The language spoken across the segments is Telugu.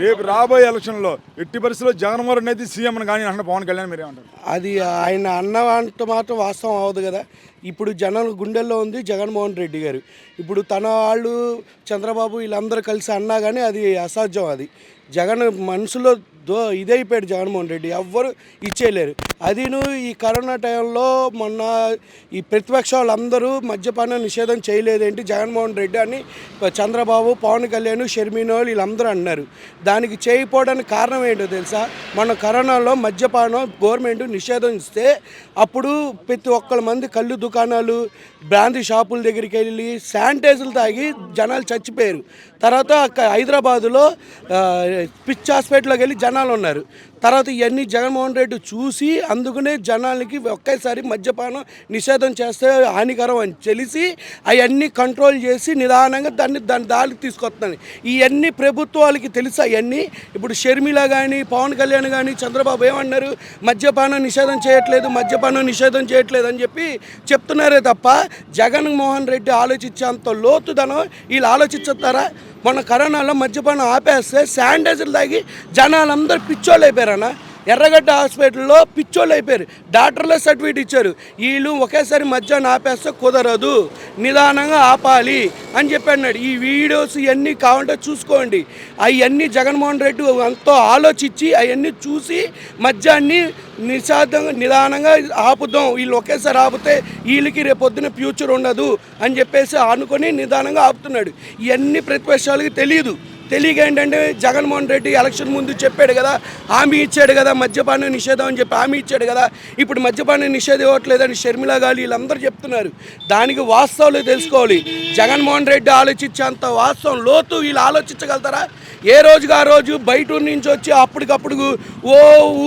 రేపు రాబోయే ఎలక్షన్లో ఎట్టి పరిస్థితిలో జగన్మోహన్ రెడ్డి అయితే సీఎం కానీ అంటే పవన్ కళ్యాణ్ మీరేమంటారు? అది ఆయన అన్న అంటే మాత్రం వాస్తవం అవ్వదు కదా. ఇప్పుడు జనం గుండెల్లో ఉంది జగన్మోహన్ రెడ్డి గారు. ఇప్పుడు తన వాళ్ళు చంద్రబాబు వీళ్ళందరూ కలిసి అన్నా కానీ అది అసాధ్యం అది. జగన్ మనసులో దో ఇదైపోయాడు జగన్మోహన్ రెడ్డి. ఎవ్వరు ఇచ్చేయలేరు. అదిను ఈ కరోనా టైంలో మొన్న ఈ ప్రతిపక్ష వాళ్ళందరూ మద్యపాన నిషేధం చేయలేదేంటి జగన్మోహన్ రెడ్డి అని చంద్రబాబు పవన్ కళ్యాణ్ షర్మినో వీళ్ళందరూ అన్నారు. దానికి చేయకపోవడానికి కారణం ఏంటో తెలుసా? మన కరోనాలో మద్యపానం గవర్నమెంట్ నిషేధం ఇస్తే అప్పుడు ప్రతి ఒక్కళ్ళ మంది కళ్ళు దుకాణాలు బ్రాంతి షాపుల దగ్గరికి వెళ్ళి శానిటైజర్లు తాగి జనాలు చచ్చిపోయారు. తర్వాత హైదరాబాదులో పిచ్ హాస్పిటల్లోకి వెళ్ళి జనాలు ఉన్నారు తర్వాత ఇవన్నీ జగన్మోహన్ రెడ్డి చూసి అందుకనే జనాలకి ఒకేసారి మద్యపానం నిషేధం చేస్తే హానికరం అని తెలిసి అవన్నీ కంట్రోల్ చేసి నిదానంగా దాన్ని దాని దారికి తీసుకొస్తున్నాను. ఇవన్నీ ప్రభుత్వాలకి తెలుసు అవన్నీ. ఇప్పుడు షర్మిల కానీ పవన్ కళ్యాణ్ కానీ చంద్రబాబు ఏమన్నారు? మద్యపానం నిషేధం చేయట్లేదు మద్యపానం నిషేధం చేయట్లేదు అని చెప్పి చెప్తున్నారే తప్ప జగన్మోహన్ రెడ్డి ఆలోచించేంత లోతుదనం వీళ్ళు ఆలోచించుతారా మొన్న కరోనాలో మద్యపానం ఆపేస్తే శానిటైజర్లు తాగి జనాలందరూ పిచ్చోళ్ళు అయిపోయారు అయిపోయారన్న ఎర్రగడ్డ హాస్పిటల్లో పిచ్చోళ్ళు అయిపోయారు. డాక్టర్లే సర్టిఫికేట్ ఇచ్చారు. వీళ్ళు ఒకేసారి మధ్యాహ్నం ఆపేస్తే కుదరదు. నిదానంగా ఆపాలి అని చెప్పి అన్నాడు. ఈ వీడియోస్ ఇవన్నీ కావాలంటే చూసుకోండి. అవన్నీ జగన్మోహన్ రెడ్డి ఎంతో ఆలోచించి అవన్నీ చూసి మధ్యాహ్నం నిశాదంగా నిదానంగా ఆపుదాం. వీళ్ళు ఒకేసారి ఆపితే వీళ్ళకి రేపొద్దున ఫ్యూచర్ ఉండదు అని చెప్పేసి అనుకొని నిదానంగా ఆపుతున్నాడు. ఇవన్నీ ప్రతిపక్షాలకి తెలియదు తెలియక ఏంటంటే జగన్మోహన్ రెడ్డి ఎలక్షన్ ముందు చెప్పాడు కదా హామీ ఇచ్చాడు కదా మద్యపానం నిషేధం అని చెప్పి హామీ ఇచ్చాడు కదా ఇప్పుడు మద్యపాన నిషేధం ఇవ్వట్లేదని షర్మిల గాలి వీళ్ళందరూ చెప్తున్నారు. దానికి వాస్తవాలు తెలుసుకోవాలి. జగన్మోహన్ రెడ్డి ఆలోచించేంత వాస్తవం లోతు వీళ్ళు ఆలోచించగలుగుతారా? ఏ రోజుగా ఆ రోజు బయట నుంచి వచ్చి అప్పటికప్పుడు ఓ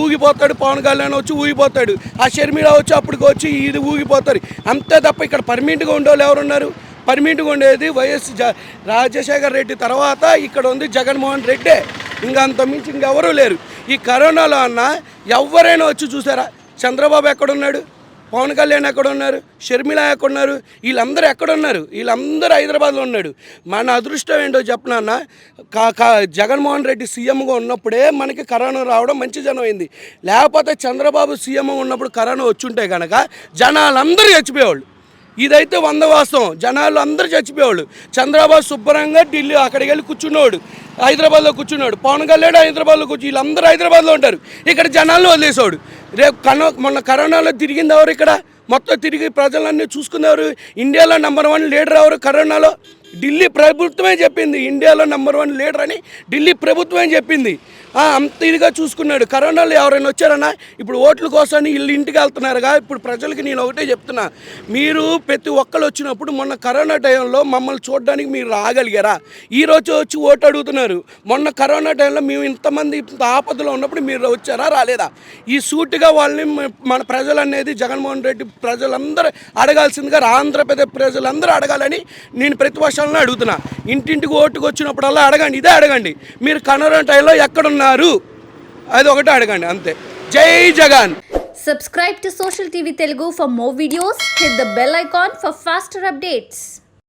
ఊగిపోతాడు పవన్ కళ్యాణ్ వచ్చి ఊగిపోతాడు ఆ షర్మిల వచ్చి అప్పటికి వచ్చి ఇది ఊగిపోతారు అంతే తప్ప ఇక్కడ పర్మనెంట్గా ఉండేవాళ్ళు ఎవరున్నారు? పర్మనెంట్గా ఉండేది వైఎస్ జ రాజశేఖర్ రెడ్డి తర్వాత ఇక్కడ ఉంది జగన్మోహన్ రెడ్డే. ఇంకా అంత మించి ఇంకెవరూ లేరు. ఈ కరోనాలో అన్న ఎవరైనా వచ్చి చూసారా? చంద్రబాబు ఎక్కడున్నాడు? పవన్ కళ్యాణ్ ఎక్కడ ఉన్నారు షర్మిల ఎక్కడ ఉన్నారు వీళ్ళందరూ ఎక్కడున్నారు? వీళ్ళందరూ హైదరాబాద్లో ఉన్నాడు. మన అదృష్టం ఏంటో చెప్పనన్న కా కా జగన్మోహన్ రెడ్డి సీఎంగా ఉన్నప్పుడే మనకి కరోనా రావడం మంచి జనం అయింది. లేకపోతే చంద్రబాబు సీఎం ఉన్నప్పుడు కరోనా వచ్చుంటే కనుక జనాలందరూ చచ్చిపోయేవాళ్ళు. ఇదైతే వంద వాస్తవం. జనాలు అందరూ చచ్చిపోయేవాళ్ళు. చంద్రబాబు శుభ్రంగా ఢిల్లీ అక్కడికి వెళ్ళి కూర్చున్నాడు. హైదరాబాద్లో కూర్చున్నాడు. పవన్ కళ్యాణ్ హైదరాబాద్లో కూర్చు వీళ్ళందరూ హైదరాబాద్లో ఉంటారు. ఇక్కడ జనాలు వదిలేసాడు రేపు కనో మొన్న కరోనాలో తిరిగింది ఎవరు ఇక్కడ? మొత్తం తిరిగి ప్రజలన్నీ చూసుకున్నారు ఇండియాలో నెంబర్ వన్ లీడర్ ఎవరు కరోనాలో? ఢిల్లీ ప్రభుత్వమే చెప్పింది ఇండియాలో నెంబర్ వన్ లీడర్ అని ఢిల్లీ ప్రభుత్వమే చెప్పింది. అంత ఇదిగా చూసుకున్నాడు. కరోనాలో ఎవరైనా వచ్చారన్నా ఇప్పుడు ఓట్ల కోసం వీళ్ళు ఇంటికి వెళ్తున్నారుగా ఇప్పుడు ప్రజలకి నేను ఒకటే చెప్తున్నా. మీరు ప్రతి ఒక్కరు వచ్చినప్పుడు మొన్న కరోనా టైంలో మమ్మల్ని చూడడానికి మీరు రాగలిగారా? ఈ రోజు వచ్చి ఓటు అడుగుతున్నారు. మొన్న కరోనా టైంలో మేము ఇంతమంది ఇంత ఆపదలో ఉన్నప్పుడు మీరు వచ్చారా రాలేదా? ఈ సూటిగా వాళ్ళని మన ప్రజలు అనేది జగన్మోహన్ రెడ్డి ప్రజలందరూ అడగాల్సిందిగా ఆంధ్రప్రదేశ్ ప్రజలందరూ అడగాలని నేను ప్రతిపక్షాలను అడుగుతున్నా. ఇంటింటికి ఓటుకు వచ్చినప్పుడల్లా అడగండి ఇదే అడగండి. మీరు కరోనా టైంలో ఎక్కడున్నారు? అది ఒకటి అడగండి అంతే. జై Jagan! Subscribe to Social TV Telugu for more videos hit the bell icon for faster updates